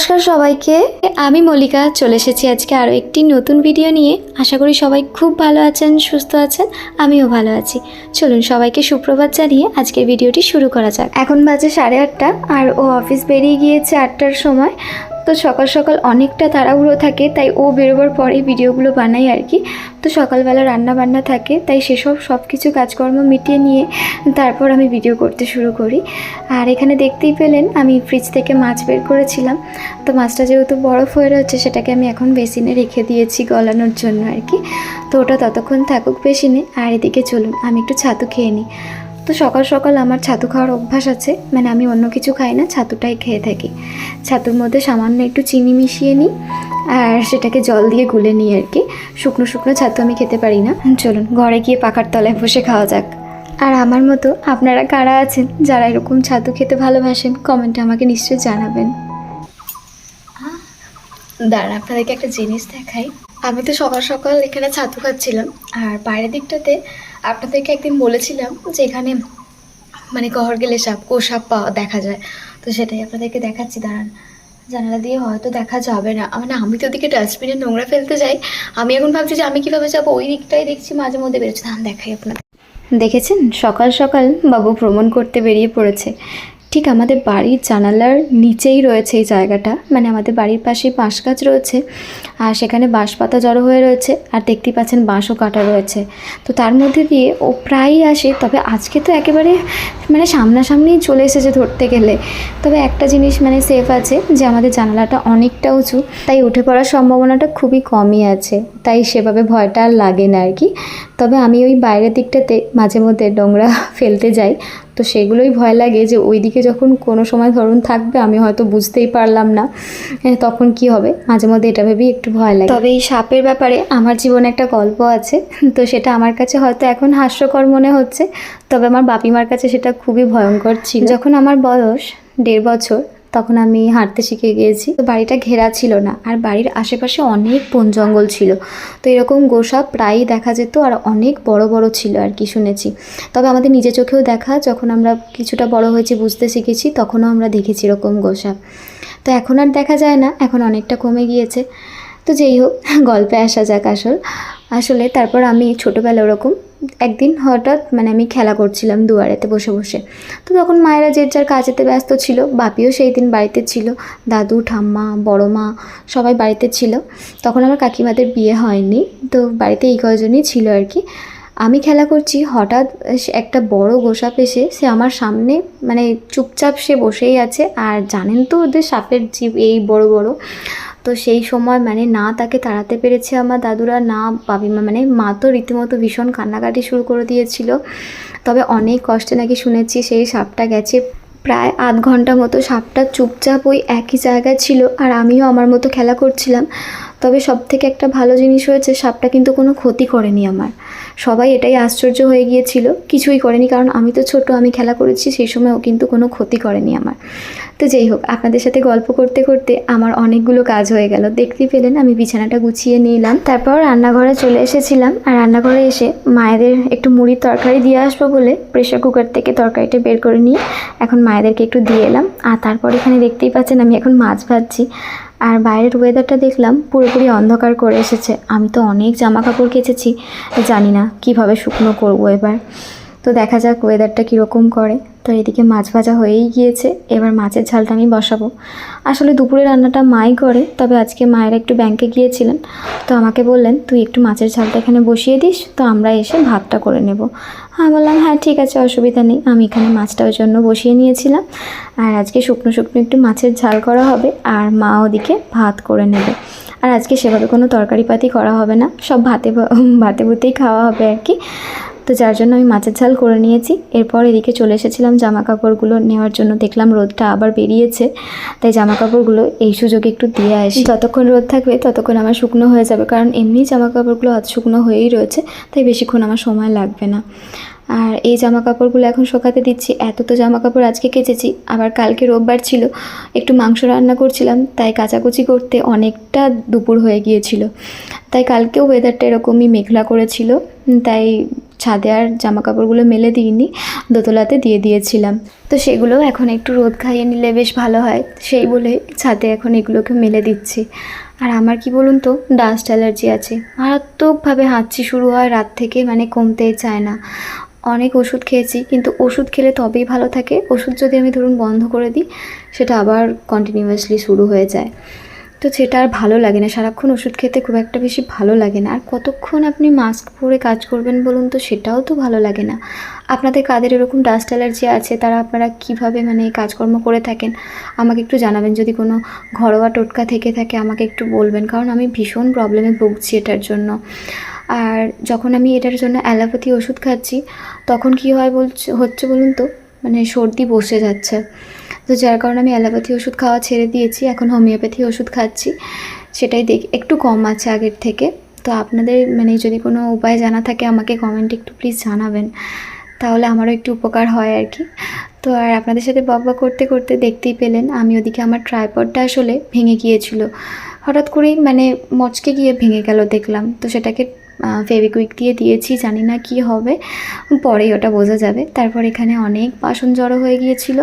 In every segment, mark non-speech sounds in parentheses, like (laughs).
নমস্কার সবাইকে। আমি মল্লিকা, চলে এসেছি আজকে আরও একটি নতুন ভিডিও নিয়ে। আশা করি সবাই খুব ভালো আছেন, সুস্থ আছেন, আমিও ভালো আছি। চলুন সবাইকে সুপ্রভাত জানিয়ে আজকের ভিডিওটি শুরু করা যাক। এখন বাজে সাড়ে আটটা, আর ও অফিস বেরিয়ে গিয়েছে আটটার সময়। তো সকাল সকাল অনেকটা তাড়াহুড়ো থাকে, তাই ও বেরোবার পরে ভিডিওগুলো বানাই আর কি। তো সকালবেলা রান্না বান্না থাকে, তাই সেসব সব কিছু কাজকর্ম মিটিয়ে নিয়ে তারপর আমি ভিডিও করতে শুরু করি। আর এখানে দেখতেই পেলেন, আমি ফ্রিজ থেকে মাছ বের করেছিলাম। তো মাছটা যেহেতু বরফ হয়ে রয়েছে, সেটাকে আমি এখন বেসিনে রেখে দিয়েছি গলানোর জন্য আর কি। তো ওটা ততক্ষণ থাকুক বেসিনে, আর এদিকে চলুন, আমি একটু ছাতু খেয়ে নিই। তো সকাল সকাল আমার ছাতু খাওয়ার অভ্যাস আছে। মানে আমি অন্য কিছু খাই না, ছাতুটাই খেয়ে থাকি। ছাতুর মধ্যে সামান্য একটু চিনি মিশিয়ে নিই, আর সেটাকে জল দিয়ে গুলে নিই আর কি। শুকনো শুকনো ছাতু আমি খেতে পারি না। চলুন, ঘরে গিয়ে পাখার তলায় বসে খাওয়া যাক। আর আমার মতো আপনারা কারা আছেন, যারা এরকম ছাতু খেতে ভালোবাসেন কমেন্টে আমাকে নিশ্চয়ই জানাবেন। দাঁড়া আপনাদেরকে একটা জিনিস দেখাই। আমি তো সকাল সকাল এখানে ছাতু খাচ্ছিলাম। আর বাইরের দিকটাতে আপনাদেরকে একদিন বলেছিলাম যে এখানে মানে গহর গেলে সাপ কো সাপ পাওয়া দেখা যায়। তো সেটাই আপনাদেরকে দেখাচ্ছি, দাঁড়ান। জানালা দিয়ে হয়তো দেখা যাবে না। মানে আমি তো ওদিকে ডাস্টবিনে নোংরা ফেলতে যাই। আমি এখন ভাবছি যে আমি কীভাবে যাব? ওই দিকটাই দেখছি, মাঝে মধ্যে বেরোচ্ছে। দাঁড়ান, দেখাই আপনাদের। দেখেছেন? সকাল সকাল বাবু ভ্রমণ করতে বেরিয়ে পড়েছে। ঠিক আমাদের বাড়ির জানালার নিচেই রয়েছে এই জায়গাটা। মানে আমাদের বাড়ির পাশেই বাঁশ গাছ রয়েছে, আর সেখানে বাঁশ পাতা জড়ো হয়ে রয়েছে, আর দেখতেই পাচ্ছেন বাঁশও কাটা রয়েছে। তো তার মধ্যে দিয়ে ও প্রায়ই আসে, তবে আজকে তো একেবারে মানে সামনাসামনি চলে এসেছে ধরতে গেলে। তবে একটা জিনিস মানে সেফ আছে যে আমাদের জানালাটা অনেকটা উঁচু, তাই উঠে পড়ার সম্ভাবনাটা খুবই কমই আছে। তাই সেভাবে ভয়টা আর লাগে না আর কি। তবে আমি ওই বাইরের দিকটাতে মাঝে মধ্যে নোংরা (laughs) ফেলতে যাই। তো সেগুলোই ভয় লাগে যে ওই দিকে যখন কোনো সময় ধরুন থাকবে, আমি হয়তো বুঝতেই পারলাম না তখন কি হবে? মাঝে মধ্যে এটা ভেবেই একটু ভয় লাগে। তবে এই সাপের ব্যাপারে আমার জীবনে একটা গল্প আছে, তো সেটা আমার কাছে হয়তো এখন হাস্যকর মনে হচ্ছে, তবে আমার বাপিমার কাছে সেটা খুবই ভয়ঙ্কর ছিল। যখন আমার বয়স দেড় বছর তখন আমি হাঁটতে শিখে গিয়েছি। তো বাড়িটা ঘেরা ছিল না, আর বাড়ির আশেপাশে অনেক বন জঙ্গল ছিল। তো এরকম গোসাপ প্রায়ই দেখা যেত, আর অনেক বড় বড় ছিল আর কি শুনেছি। তবে আমাদের নিজে চোখেও দেখা, যখন আমরা কিছুটা বড় হয়েছি, বুঝতে শিখেছি, তখনও আমরা দেখেছি এরকম গোসাপ। তো এখন আর দেখা যায় না, এখন অনেকটা কমে গিয়েছে। তো যেই হোক, গল্পে আসা যাক আসল। আসলে তারপর আমি ছোটোবেলা ওরকম একদিন হঠাৎ মানে আমি খেলা করছিলাম দুয়ারেতে বসে বসে। তো তখন মায়েরা যে যার কাজেতে ব্যস্ত ছিল, বাপিও সেই দিন বাড়িতে ছিল, দাদু, ঠাম্মা, বড় মা সবাই বাড়িতে ছিল। তখন আমার কাকিমাদের বিয়ে হয়নি, তো বাড়িতে এই কজনই ছিল আর কি। আমি খেলা করছি, হঠাৎ একটা বড় গোসাপ এসে, সে আমার সামনে মানে চুপচাপ সে বসেই আছে। আর জানেন তো ওদের সাপের জীব, এই বড় বড়। তো সেই সময় মানে না তাকে তাড়াতে পেরেছে আমার দাদুরা, না বাবিমা মানে মা তো রীতিমতো ভীষণ কান্নাকাটি শুরু করে দিয়েছিল। তবে অনেক কষ্টে নাকি শুনেছি সেই সাপটা গেছে। প্রায় আধ ঘণ্টা মতো সাপটা চুপচাপ ওই একই জায়গায় ছিল, আর আমিও আমার মতো খেলা করছিলাম। তবে সব থেকে একটা ভালো জিনিস হয়েছে, সাপটা কিন্তু কোনো ক্ষতি করেনি আমার। সবাই এটাই আশ্চর্য হয়ে গিয়েছিল, কিছুই করেনি, কারণ আমি তো ছোট, আমি খেলা করেছি, সেই সময় ও কিন্তু কোনো ক্ষতি করেনি আমার। তো যেই হোক, আপনাদের সাথে গল্প করতে করতে আমার অনেকগুলো কাজ হয়ে গেল। দেখতে পেলেন, আমি বিছানাটা গুছিয়ে নিলাম। তারপর রান্নাঘরে চলে এসেছিলাম, আর রান্নাঘরে এসে মায়েদের একটু মুড়ির তরকারি দিয়ে আসব বলে প্রেশার কুকার থেকে তরকারিটা বের করে নিয়ে এখন মায়েদেরকে একটু দিয়ে এলাম। আর তারপর এখানে দেখতেই পাচ্ছেন, আমি এখন মাছ ভাজছি। আর বাইরের ওয়েদারটা দেখলাম পুরোপুরি অন্ধকার করে এসেছে। আমি তো অনেক জামা কাপড় কেচেছি, জানি না কীভাবে শুকনো করব এবার। তো দেখা যাক ওয়েদারটা কীরকম করে। তো এদিকে মাছ ভাজা হয়েই গিয়েছে। এবার মাছের ঝালটা আমি বসাবো। আসলে দুপুরে রান্নাটা মাই করে, তবে আজকে মায়ের একটু ব্যাংকে গিয়েছিলেন। তো আমাকে বললেন, তুই একটু মাছের ঝালটা এখানে বসিয়ে দিস, তো আমরা এসে ভাতটা করে নেব। হ্যাঁ বললাম হ্যাঁ ঠিক আছে, অসুবিধা নেই। আমি এখানে মাছটা ওই জন্য বসিয়ে নিয়েছিলাম। আর আজকে শুকনো শুকনো একটু মাছের ঝাল করা হবে, আর মা ওদিকে ভাত করে নেবে। আর আজকে সেভাবে কোনো তরকারিপাতি করা হবে না, সব ভাতে ভাতে ভুতেই খাওয়া হবে আর কি। তো যার জন্য আমি মাছের ঝাল করে নিয়েছি। এরপর এদিকে চলে এসেছিলাম জামা কাপড়গুলো নেওয়ার জন্য। দেখলাম রোদটা আবার বেরিয়েছে, তাই জামা কাপড়গুলো এই সুযোগে একটু দিয়ে আসি। যতক্ষণ রোদ থাকবে ততক্ষণ আমার শুকনো হয়ে যাবে, কারণ এমনি জামা কাপড়গুলো আজ শুকনো হয়েই রয়েছে, তাই বেশিক্ষণ আমার সময় লাগবে না। আর এই জামা কাপড়গুলো এখন শোকাতে দিচ্ছি। এত তো জামা কাপড় আজকে কেচেছি, আবার কালকে রোববার ছিল, একটু মাংস রান্না করছিলাম, তাই কাচাকুচি করতে অনেকটা দুপুর হয়ে গিয়েছিল। তাই কালকেও ওয়েদারটা এরকমই মেঘলা করেছিল, তাই ছাদে আর জামা কাপড়গুলো মেলে দিইনি, দোতলাতে দিয়ে দিয়েছিলাম। তো সেগুলো এখন একটু রোদ খাইয়ে নিলে বেশ ভালো হয়, সেই বলে ছাদে এখন এগুলোকে মেলে দিচ্ছি। আর আমার কি বলুন তো, ডাস্ট অ্যালার্জি আছে। মারাত্মকভাবে হাঁচি শুরু হয়, রাত থেকে মানে কমতেই চায় না। অনেক ওষুধ খেয়েছি, কিন্তু ওষুধ খেলে তবেই ভালো থাকে। ওষুধ যদি আমি ধরুন বন্ধ করে দিই, সেটা আবার কন্টিনিউয়াসলি শুরু হয়ে যায়। তো সেটা আর ভালো লাগে না। সারাক্ষণ ওষুধ খেতে খুব একটা বেশি ভালো লাগে না। আর কতক্ষণ আপনি মাস্ক পরে কাজ করবেন বলুন তো, সেটাও তো ভালো লাগে না। আপনাদের কাদের এরকম ডাস্ট অ্যালার্জি আছে? তারা আপনারা কীভাবে মানে কাজকর্ম করে থাকেন? আমাকে একটু জানাবেন। যদি কোনো ঘরোয়া টোটকা থেকে থাকে, আমাকে একটু বলবেন। কারণ আমি ভীষণ প্রবলেমে ভুগছি এটার জন্য। আর যখন আমি এটার জন্য অ্যালোপ্যাথি ওষুধ খাচ্ছি, তখন কি হয় বলছে, হচ্ছে বলুন তো মানে সর্দি বসে যাচ্ছে। তো যার কারণে আমি অ্যালোপ্যাথি ওষুধ খাওয়া ছেড়ে দিয়েছি, এখন হোমিওপ্যাথি ওষুধ খাচ্ছি। সেটাই দেখ, একটু কম আছে আগের থেকে। তো আপনাদের মানে যদি কোনো উপায় জানা থাকে, আমাকে কমেন্টে একটু প্লিজ জানাবেন। তাহলে আমারও একটু উপকার হয় আর কি। তো আর আপনাদের সাথে বকবক করতে করতে দেখতেই পেলেন, আমি ওদিকে আমার ট্রাইপডটা আসলে ভেঙে গিয়েছিল। হঠাৎ করেই মানে মচকে গিয়ে ভেঙে গেল দেখলাম। তো সেটাকে ফেভিকুইক দিয়ে দিয়েছি, জানি না কি হবে। পরেই ওটা বোঝা যাবে। তারপর এখানে অনেক বাসন জড়ো হয়ে গিয়েছিল।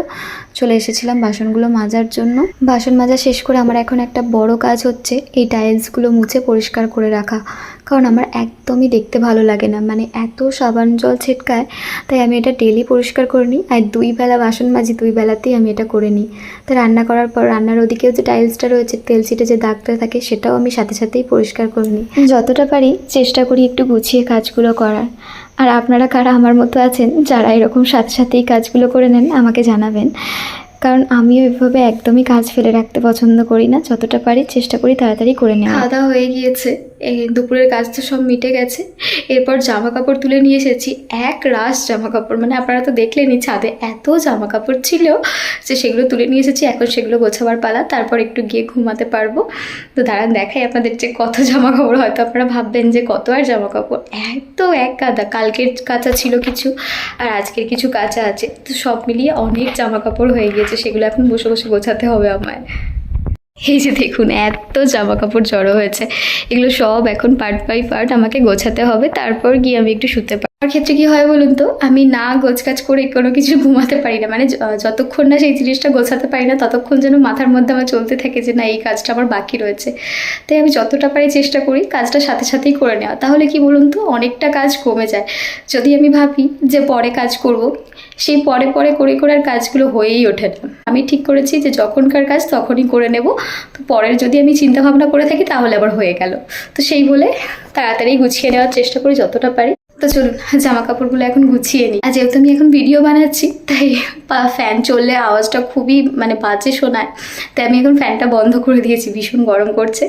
চলে এসেছিলাম বাসনগুলো মাজার জন্য। বাসন মাজা শেষ করে আমার এখন একটা বড় কাজ হচ্ছে, এই টাইলসগুলো মুছে পরিষ্কার করে রাখা। কারণ আমার একদমই দেখতে ভালো লাগে না। মানে এত সাবান জল ছিটকায়, তাই আমি এটা ডেলি পরিষ্কার করে নিই। আর দুই বেলা বাসন মাজি, দুই বেলাতেই আমি এটা করে নিই। তো রান্না করার পর রান্নার ওদিকেও যে টাইলসটা রয়েছে, তেল ছিটে যে দাগটা থাকে, সেটাও আমি সাথে সাথেই পরিষ্কার করে নিই। যতটা পারি চেষ্টা করি একটু গুছিয়ে কাজগুলো করার। আর আপনারা কারা আমার মতো আছেন, যারা এরকম সাথে সাথেই কাজগুলো করে নেন, আমাকে জানাবেন। কারণ আমিও এভাবে একদমই কাজ ফেলে রাখতে পছন্দ করি না। যতটা পারি চেষ্টা করি তাড়াতাড়ি করে নেওয়া খাওয়া হয়ে গিয়েছে। দুপুরের কাজ তো সব মিটে গেছে। এরপর জামা কাপড় তুলে নিয়ে এসেছি। এক রাশ জামা কাপড় মানে আপনারা তো দেখলেনই ছাদে এত জামা কাপড় ছিল যে সেগুলো তুলে নিয়ে এসেছি। এখন সেগুলো গোছাবার পালা। তারপর একটু গিয়ে ঘুমাতে পারব। তো দাঁড়ান, দেখাই আপনাদের যে কত জামা কাপড় হয়তো আপনারা ভাববেন যে কত আর জামা কাপড় এত এক গাদা। কালকের কাঁচা ছিল কিছু আর আজকের কিছু কাঁচা আছে। তো সব মিলিয়ে অনেক জামা কাপড় হয়ে গিয়েছে। সেগুলো এখন বসে বসে গোছাতে হবে আমায়। এই যে দেখুন, এত জামা কাপড় জড়ো হয়েছে। এগুলো সব এখন পার্ট বাই পার্ট আমাকে গোছাতে হবে, তারপর গিয়ে আমি একটু শুতে পারি আমার ক্ষেত্রে কি হয় বলুন তো, আমি না গোছকাজ করে কোনো কিছু ঘুমাতে পারি না। মানে যতক্ষণ না সেই জিনিসটা গোছাতে পারি না, ততক্ষণ যেন মাথার মধ্যে আমার চলতে থাকে যে না, এই কাজটা আমার বাকি রয়েছে। তাই আমি যতটা পারি চেষ্টা করি কাজটা সাথে সাথেই করে নেওয়া। তাহলে কি বলুন তো, অনেকটা কাজ কমে যায়। যদি আমি ভাবি যে পরে কাজ করব সেই পরে পরে করে করে আর কাজগুলো হয়েই ওঠে না। আমি ঠিক করেছি যে যখনকার কাজ তখনই করে নেব। তো পরের যদি আমি চিন্তা ভাবনা করে থাকি তাহলে আবার হয়ে গেল। তো সেই বলে তাড়াতাড়ি গুছিয়ে নেওয়ার চেষ্টা করি যতটা পারি। তো চলুন জামা কাপড়গুলো এখন গুছিয়ে নিই। আর যেহেতু আমি এখন ভিডিও বানাচ্ছি, তাই ফ্যান চললে আওয়াজটা খুবই মানে বাজে শোনায়। তাই আমি এখন ফ্যানটা বন্ধ করে দিয়েছি, ভীষণ গরম করছে।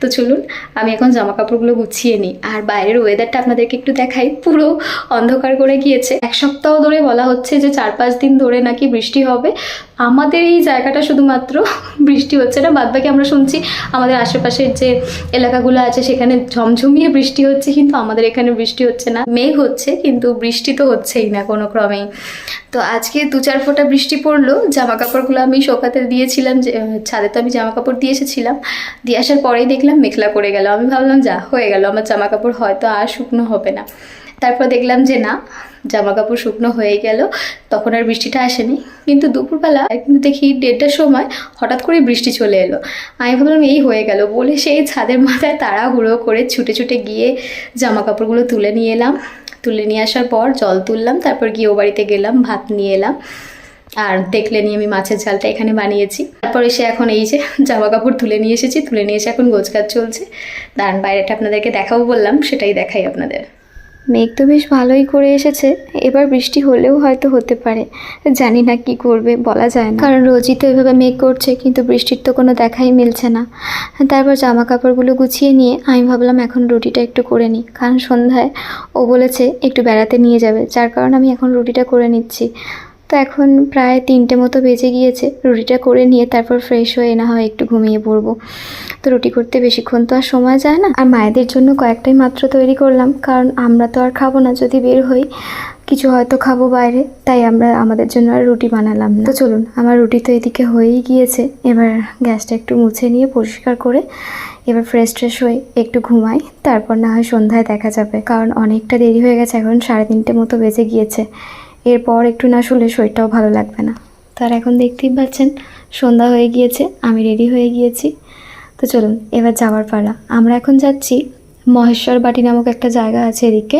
তো চলুন, আমি এখন জামা কাপড়গুলো গুছিয়ে নিই। আর বাইরের ওয়েদারটা আপনাদেরকে একটু দেখাই। পুরো অন্ধকার করে গিয়েছে। এক সপ্তাহ ধরে বলা হচ্ছে যে চার পাঁচ দিন ধরে নাকি বৃষ্টি হবে। আমাদের এই জায়গাটা শুধুমাত্র (laughs) বৃষ্টি হচ্ছে না, বাদবাকি আমরা শুনছি আমাদের আশেপাশের যে এলাকাগুলো আছে সেখানে ঝমঝমিয়ে বৃষ্টি হচ্ছে, কিন্তু আমাদের এখানে বৃষ্টি হচ্ছে না। মেঘ হচ্ছে, কিন্তু বৃষ্টি তো হচ্ছেই না কোনো ক্রমেই। তো আজকে দু চার ফোঁটা বৃষ্টি পড়ল জামা কাপড়গুলো আমি শোকাতে দিয়েছিলাম যে ছাদে তো আমি জামা কাপড় দিয়ে এসেছিলাম। দিয়ে আসার পরেই দেখলাম মেঘলা করে গেল। আমি ভাবলাম, যা, হয়ে গেল, আমার জামা কাপড় হয়তো আর শুকনো হবে না। তারপর দেখলাম যে, না জামা কাপড় শুকনো হয়ে গেল, তখন আর বৃষ্টিটা আসেনি। কিন্তু দুপুরবেলা কিন্তু দেখি দেড়টার সময় হঠাৎ করে বৃষ্টি চলে এলো। আমি ভাবলাম, এই হয়ে গেল। বলে সেই ছাদের মাথায় তাড়াহুড়ো করে ছুটে ছুটে গিয়ে জামা কাপড়গুলো তুলে নিয়ে এলাম। তুলে নিয়ে আসার পর জল তুললাম, তারপর গিয়ে ও বাড়িতে গেলাম, ভাত নিয়ে এলাম। আর দেখলেনি আমি মাছের ঝালটা এখানে বানিয়েছি। তারপর এসে এখন এই যে জামা কাপড় তুলে নিয়ে এসেছি, তুলে নিয়ে এসে এখন গোছকাজ চলছে। দাঁড়ান, বাইরেটা আপনাদেরকে দেখাবো বললাম, সেটাই দেখাই আপনাদের। মেঘ তো বেশ ভালোই করে এসেছে। এবার বৃষ্টি হলেও হয়তো হতে পারে। জানি না কি করবে, বলা যায় না। কারণ রোজই তো এভাবে মেঘ করছে, কিন্তু বৃষ্টির তো কোনো দেখাই মিলছে না। তারপর জামা কাপড়গুলো গুছিয়ে নিয়ে আমি ভাবলাম এখন রুটিটা একটু করে নিই। কারণ সন্ধ্যায় ও বলেছে একটু বেড়াতে নিয়ে যাবে, যার কারণে আমি এখন রুটিটা করে নিচ্ছি। তো এখন প্রায় তিনটে মতো বেজে গিয়েছে। রুটিটা করে নিয়ে তারপর ফ্রেশ হয়ে না হয় একটু ঘুমিয়ে পড়ব। তো রুটি করতে বেশিক্ষণ তো আর সময় যায় না। আর মায়েদের জন্য কয়েকটাই মাত্র তৈরি করলাম। কারণ আমরা তো আর খাব না যদি বের হই। কিছু হয়তো খাব বাইরে। তাই আমরা আমাদের জন্য আর রুটি বানালাম না। তো চলুন, আমার রুটি তো এদিকে হয়েই গিয়েছে। এবার গ্যাসটা একটু মুছে নিয়ে পরিষ্কার করে এবার ফ্রেশ ট্রেশ হয়ে একটু ঘুমাই। তারপর না হয় সন্ধ্যায় দেখা যাবে। কারণ অনেকটা দেরি হয়ে গেছে। এখন সাড়ে তিনটে মতো বেজে গিয়েছে। এরপর একটু না শুলে শরীরটাও ভালো লাগবে না। তার এখন দেখতেই পাচ্ছেন, সন্ধ্যা হয়ে গিয়েছে, আমি রেডি হয়ে গিয়েছি। তো চলুন, এবার যাওয়ার পাড়া আমরা এখন যাচ্ছি মহেশ্বর বাটি নামক একটা জায়গা আছে এদিকে।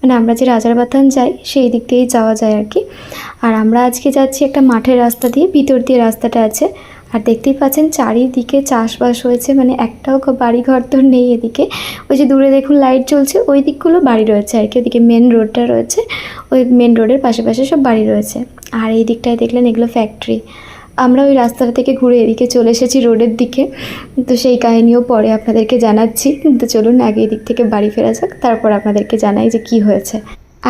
মানে আমরা যে রাজার বাথান যাই, সেই দিক দিয়েই যাওয়া যায় আর কি। আর আমরা আজকে যাচ্ছি একটা মাঠের রাস্তা দিয়ে, ভিতর দিয়ে রাস্তাটা আছে। আর দেখতেই পাচ্ছেন চারিদিকে চাষবাস হয়েছে মানে একটাও ঘ- বাড়ি ঘর তো নেই এদিকে। ওই যে দূরে দেখুন লাইট জ্বলছে, ওই দিকগুলো বাড়ি রয়েছে আর কি ওদিকে মেন রোডটা রয়েছে, ওই মেন রোডের পাশে পাশে সব বাড়ি রয়েছে। আর এই দিকটায় দেখলেন এগুলো ফ্যাক্টরি আমরা ওই রাস্তাটা থেকে ঘুরে এদিকে চলে এসেছি রোডের দিকে। তো সেই কাহিনিও পরে আপনাদেরকে জানাচ্ছি। কিন্তু চলুন আগে এদিক থেকে বাড়ি ফেরা যাক, তারপর আপনাদেরকে জানাই যে কি হয়েছে।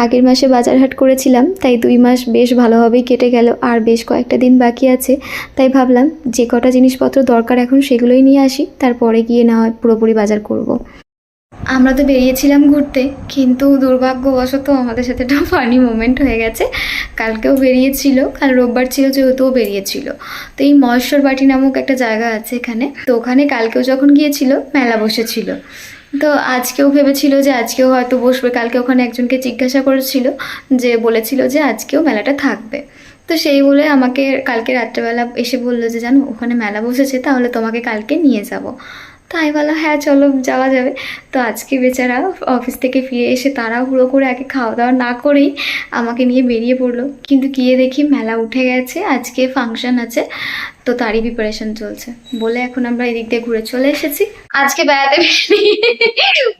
আগের মাসে বাজার হাট করেছিলাম, তাই দুই মাস বেশ ভালোভাবেই কেটে গেল, আর বেশ কয়েকটা দিন বাকি আছে। তাই ভাবলাম যে কটা জিনিসপত্র দরকার এখন সেগুলোই নিয়ে আসি, তারপরে গিয়ে না হয় পুরোপুরি বাজার করব। আমরা তো বেরিয়েছিলাম ঘুরতে, কিন্তু দুর্ভাগ্যবশত আমাদের সাথে একটা ফানি মোমেন্ট হয়ে গেছে। কালকেও বেরিয়েছিল, কাল রোববার ছিল যেহেতুও বেরিয়েছিল। তো এই মহেশ্বর বাটি নামক একটা জায়গা আছে এখানে, তো ওখানে কালকেও যখন গিয়েছিল, মেলা বসেছিল। তো আজকেও ভেবেছিল যে আজকেও হয়তো বসবে। কালকে ওখানে একজনকে জিজ্ঞাসা করেছিল যে বলেছিল যে আজকেও মেলাটা থাকবে। তো সেই বলে আমাকে কালকে রাত্রেবেলা এসে বলল যে, জানো, ওখানে মেলা বসেছে, তাহলে তোমাকে কালকে নিয়ে যাব। তাই বলা হ্যাঁ চলো, যাওয়া যাবে। তো আজকে বেচারা অফিস থেকে ফিরে এসে তারা তাড়াহুড়ো করে আগে খাওয়া দাওয়া না করেই আমাকে নিয়ে বেরিয়ে পড়ল। কিন্তু গিয়ে দেখি মেলা উঠে গেছে, আজকে ফাংশন আছে, তো তারই প্রিপারেশন চলছে। বলে এখন আমরা এদিক দিয়ে ঘুরে চলে এসেছি। আজকে বেড়াতে বেরিয়ে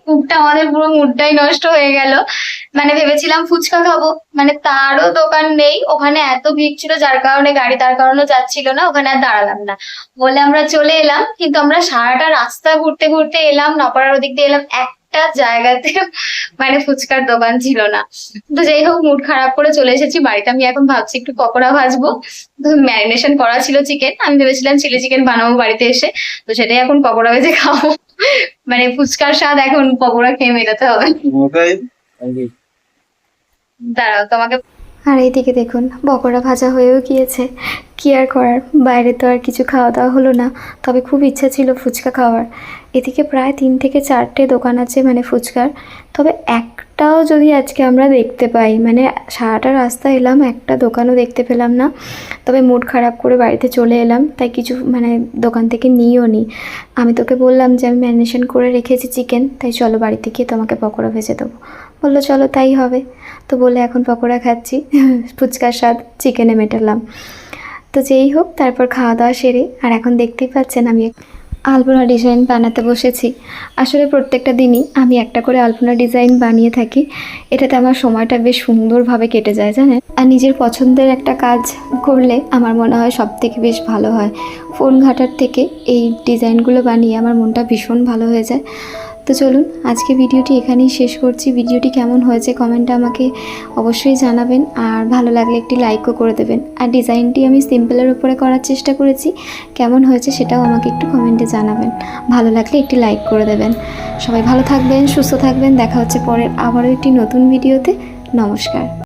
কুকটা আমাদের পুরো মুডটাই নষ্ট হয়ে গেল। মানে ভেবেছিলাম ফুচকা খাব। মানে তারও দোকান নেই ওখানে এত ভিড় ছিল যার কারণে গাড়ি তার কারণে যাচ্ছিল না ওখানে আর দাঁড়ালাম না। বলে আমরা চলে এলাম কিন্তু আমরা সারাটা রাস্তা ঘুরতে ঘুরতে এলাম নপাড়ার ওদিক দিয়ে এলাম একটা জায়গাতে মানে ফুচকার দোকান ছিল না। তো যাই হোক মুড খারাপ করে চলে এসেছি বাড়িতে আমি এখন ভাবছি একটু পকোড়া ভাজবো। তো ম্যারিনেশন করা ছিল চিকেন আমি ভেবেছিলাম চিলি চিকেন বানাবো বাড়িতে এসে তো সেটাই এখন পকোড়া ভেজে খাব। মানে ফুচকার স্বাদ এখন পকোড়া খেয়ে মেটাতে হবে. দাঁড়াও, তোমাকে আর এইদিকে দেখুন, পকোড়া ভাজা হয়েও গিয়েছে। কি আর করার, বাইরে তো আর কিছু খাওয়া দাওয়া হলো না। তবে খুব ইচ্ছা ছিল ফুচকা খাওয়ার। এদিকে প্রায় তিন থেকে চারটে দোকান আছে মানে ফুচকার। তবে একটাও যদি আজকে আমরা দেখতে পাই মানে সারাটা রাস্তা এলাম, একটা দোকানও দেখতে পেলাম না। তবে মুড খারাপ করে বাড়িতে চলে এলাম, তাই কিছু মানে দোকান থেকে নিয়েও নি। আমি তোকে বললাম যে আমি ম্যারিনেশন করে রেখেছি চিকেন, তাই চলো বাড়িতে গিয়ে তোমাকে পকোড়া ভেজে দেবো। বলল, চলো, তাই হবে। তো বলে, এখন পকোড়া খাচ্ছি। (laughs) ফুচকার স্বাদ চিকেনে মেটালাম। তো যেই হোক, তারপর খাওয়া দাওয়া সেরে, আর এখন দেখতেই পাচ্ছেন আমি আলপনা ডিজাইন বানাতে বসেছি। আসলে প্রত্যেকটা দিনই আমি একটা করে আলপনা ডিজাইন বানিয়ে থাকি। এটাতে আমার সময়টা বেশ সুন্দরভাবে কেটে যায়, জানেন? আর নিজের পছন্দের একটা কাজ করলে আমার মনে হয় সব থেকে বেশ ভালো হয়। ফোন ঘাটার থেকে এই ডিজাইনগুলো বানিয়ে আমার মনটা ভীষণ ভালো হয়ে যায়। তো চলুন, আজকে ভিডিওটি এখানেই শেষ করছি। ভিডিওটি কেমন হয়েছে কমেন্টে আমাকে অবশ্যই জানাবেন আর ভালো লাগলে একটি লাইকও করে দেবেন। আর ডিজাইনটি আমি সিম্পলের উপরে করার চেষ্টা করেছি। কেমন হয়েছে সেটাও আমাকে একটু কমেন্টে জানাবেন। ভালো লাগলে একটি লাইক করে দেবেন। সবাই ভালো থাকবেন, সুস্থ থাকবেন। দেখা হচ্ছে পরের আবারও একটি নতুন ভিডিওতে। নমস্কার।